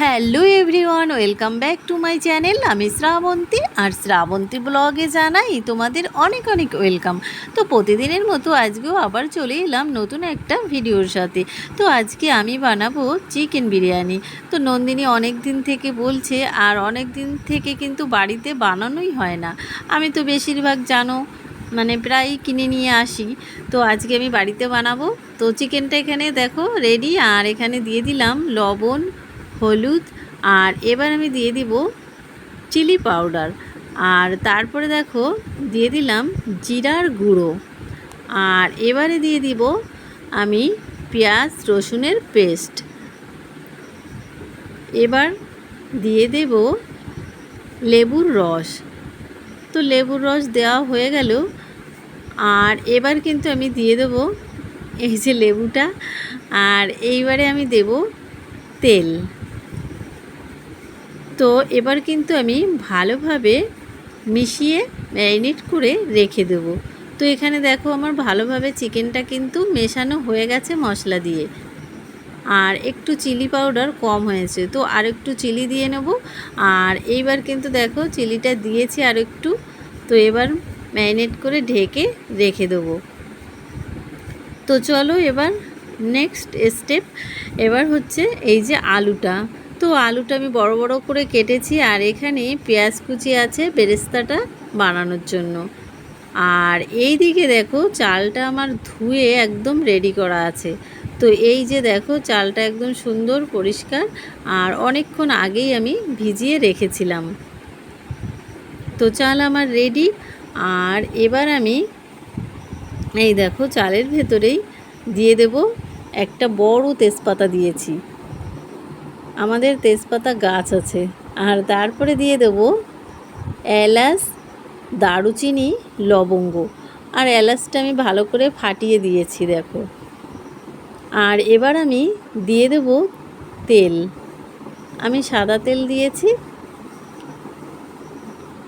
Hello everyone, welcome back to my channel. আমি শ্রাবন্তী, আর শ্রাবন্তী ব্লগে জানাই তোমাদের অনেক অনেক ওয়েলকাম। তো প্রতিদিনের মতো আজকেও আবার চলে এলাম নতুন একটা ভিডিওর সাথে। তো আজকে আমি বানাবো চিকেন বিরিয়ানি। তো নন্দিনী অনেক দিন থেকে বলছে, আর অনেক দিন থেকে কিন্তু বাড়িতে বানানোই হয় না। আমি তো বেশিরভাগ জানো মানে প্রায় কিনে নিয়ে আসি। তো আজকে আমি বাড়িতে বানাবো। তো চিকেনটা এখানে দেখো রেডি আর এখানে দিয়ে দিলাম লবণ হলুদ, আর এবার আমি দিয়ে দিব চিলি পাউডার। আর তারপরে দেখো, দিয়ে দিলাম জিরার গুঁড়ো। আর এবারে দিয়ে দিব আমি পেঁয়াজ রসুনের পেস্ট। এবার দিয়ে দেব লেবুর রস। তো লেবুর রস দেওয়া হয়ে গেল। আর এবার কিন্তু আমি দিয়ে দেব এই যে লেবুটা। আর এইবারে আমি দেব তেল। তো এবার কিন্তু আমি ভালোভাবে মিশিয়ে ম্যারিনেট করে রেখে দেবো। তো এখানে দেখো আমার ভালোভাবে চিকেনটা কিন্তু মেশানো হয়ে গেছে মশলা দিয়ে। আর একটু চিলি পাউডার কম হয়েছে, তো আর একটু চিলি দিয়ে নেব। আর এইবার কিন্তু দেখো চিলিটা দিয়েছি আর একটু তো এবার ম্যারিনেট করে ঢেকে রেখে দেবো। তো চলো এবার নেক্সট স্টেপ, এবার হচ্ছে এই যে আলুটা। তো আলুটা আমি বড় বড় করে কেটেছি আর এখানে পেঁয়াজ কুচি আছে বেরেস্তাটা বানানোর জন্য। আর এই দিকে দেখো চালটা আমার ধুয়ে একদম রেডি করা আছে। তো এই যে দেখো চালটা একদম সুন্দর, পরিষ্কার আর অনেকক্ষণ আগেই আমি ভিজিয়ে রেখেছিলাম। তো চাল আমার রেডি আর এবার আমি এই দেখো চালের ভেতরেই দিয়ে দেব একটা বড় তেজপাতা দিয়েছি। আমাদের তেজপাতা গাছ আছে। আর তারপরে দিয়ে দেব এলাচ, দারুচিনি, লবঙ্গ। আর এলাচটা আমি ভালো করে ফাটিয়ে দিয়েছি, দেখো। আর এবার আমি দিয়ে দেব তেল। আমি সাদা তেল দিয়েছি।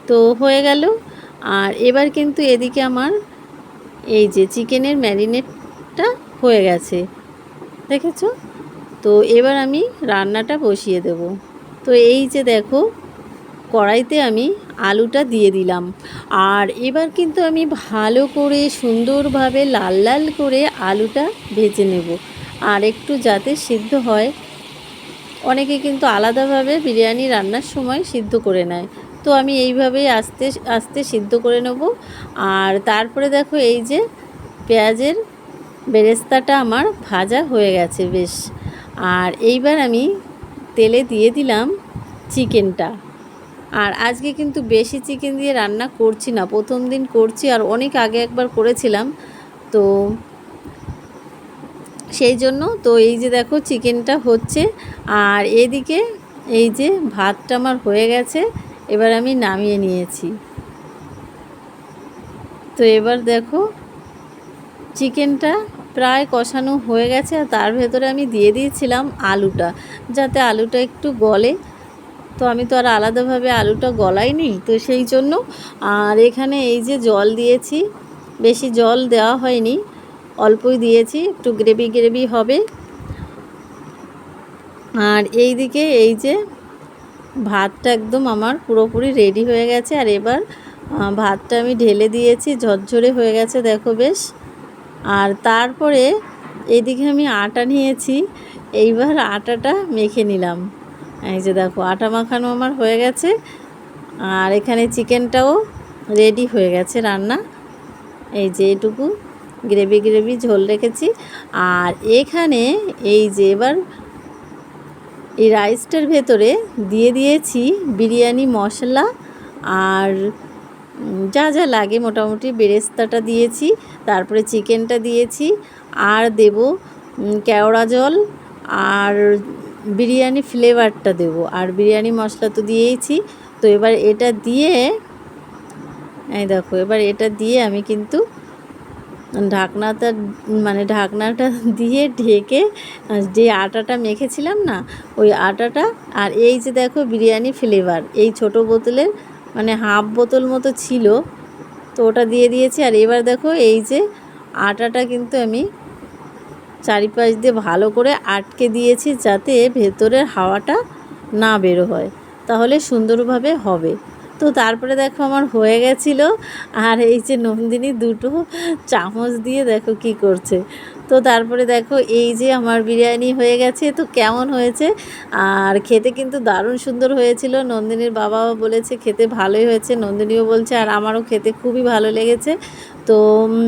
তো হয়ে গেল। আর এবার কিন্তু এদিকে আমার এই যে চিকেনের ম্যারিনেটটা হয়ে গেছে। দেখেছ? তো এবার আমি রান্নাটা বসিয়ে দেব। তো এই যে দেখো, কড়াইতে আমি আলুটা দিয়ে দিলাম। আর এবার কিন্তু আমি ভালো করে সুন্দরভাবে লাল লাল করে আলুটা ভেজে নেব। আর একটু যাতে সিদ্ধ হয়। অনেকে কিন্তু আলাদাভাবে বিরিয়ানি রান্নার সময় সিদ্ধ করে নেয়। তো আমি এইভাবেই আস্তে আস্তে সিদ্ধ করে নেব। আর তারপরে দেখো এই যে পেঁয়াজের বেরেস্তাটা আমার ভাজা হয়ে গেছে বেশ। আর এইবার আমি তেলে দিয়ে দিলাম চিকেনটা। আর আজকে কিন্তু বেশি চিকেন দিয়ে রান্না করছি না, প্রথম দিন করছি আর অনেক আগে একবার করেছিলাম। তো সেই জন্য তো এই যে দেখো চিকেনটা হচ্ছে আর এদিকে এই যে ভাতটা আমার হয়ে গেছে, এবার আমি নামিয়ে নিয়েছি। তো এবার দেখো চিকেনটা প্রায় কষানো হয়ে গেছে আর তার ভেতরে আমি দিয়ে দিয়েছিলাম আলুটা, যাতে আলুটা একটু গলে। তো আমি তো আর আলাদাভাবে আলুটা গলাইনি, তো সেই জন্য। আর এখানে এই যে জল দিয়েছি, বেশি জল দেওয়া হয়নি, অল্পই দিয়েছি, একটু গ্রেভি গ্রেভি হবে। আর এই দিকে এই যে ভাতটা একদম আমার পুরোপুরি রেডি হয়ে গেছে, আর এবার ভাতটা আমি ঢেলে দিয়েছি, ঝরঝরে হয়ে গেছে, দেখো বেশ। আর তারপরে এদিকে আমি আটা নিয়েছি। এইবার আটাটা মেখে নিলাম। এই যে দেখো, আটা মাখানো আমার হয়ে গেছে। আর এখানে চিকেনটাও রেডি হয়ে গেছে রান্না। এই যে এটুকু গ্রেভি গ্রেভি ঝোল রেখেছি। আর এখানে এই যে এবার এই রাইসটার ভেতরে দিয়ে দিয়েছি বিরিয়ানি, মশলা। আর যা যা লাগে মোটামুটি বেরেস্তাটা দিয়েছি। তারপরে চিকেনটা দিয়েছি, আর দেব কেওড়া জল, আর বিরিয়ানি ফ্লেভারটা দেব। আর বিরিয়ানি মশলা তো দিয়েইছি। তো এবার এটা দিয়ে, এই দেখো, এবার এটা দিয়ে আমি কিন্তু ঢাকনাটা মানে ঢাকনাটা দিয়ে ঢেকে, যে আটাটা মেখেছিলাম না, ওই আটাটা, আর এই যে দেখো বিরিয়ানি ফ্লেভার, এই ছোট বোতলের মানে হাফ বোতল মতো ছিল তো ওটা দিয়ে দিয়েছি। আর এবার দেখো এই যে আটাটা কিন্তু আমি চারিপাশ দিয়ে ভালো করে আটকে দিয়েছি যাতে ভেতরের হাওয়াটা না বেরো হয়। তাহলে সুন্দরভাবে হবে। তো তারপরে দেখো আমার হয়ে গেছিল। আর এই যে নন্দিনী দুটো চামচ দিয়ে দেখো কি করছে। তো তারপরে দেখো, এই যে আমার বিরিয়ানি হয়ে গেছে, তো কেমন হয়েছে? আর খেতে কিন্তু দারুণ সুন্দর হয়েছিল। নন্দিনীর বাবাও বলেছে খেতে ভালোই হয়েছে, নন্দিনীও বলছে, আর আমারও খেতে খুবই ভালো লেগেছে। তো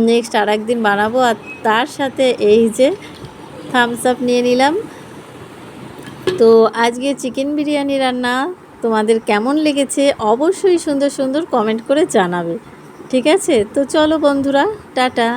নেক্সট আর একদিন বানাবো, আর তার সাথে এই যে থামস আপ নিয়ে নিলাম। তো আজকে চিকেন বিরিয়ানি রান্না তোমাদের কেমন লেগেছে অবশ্যই সুন্দর সুন্দর কমেন্ট করে জানাবে। ঠিক আছে? তো চলো বন্ধুরা, টাটা।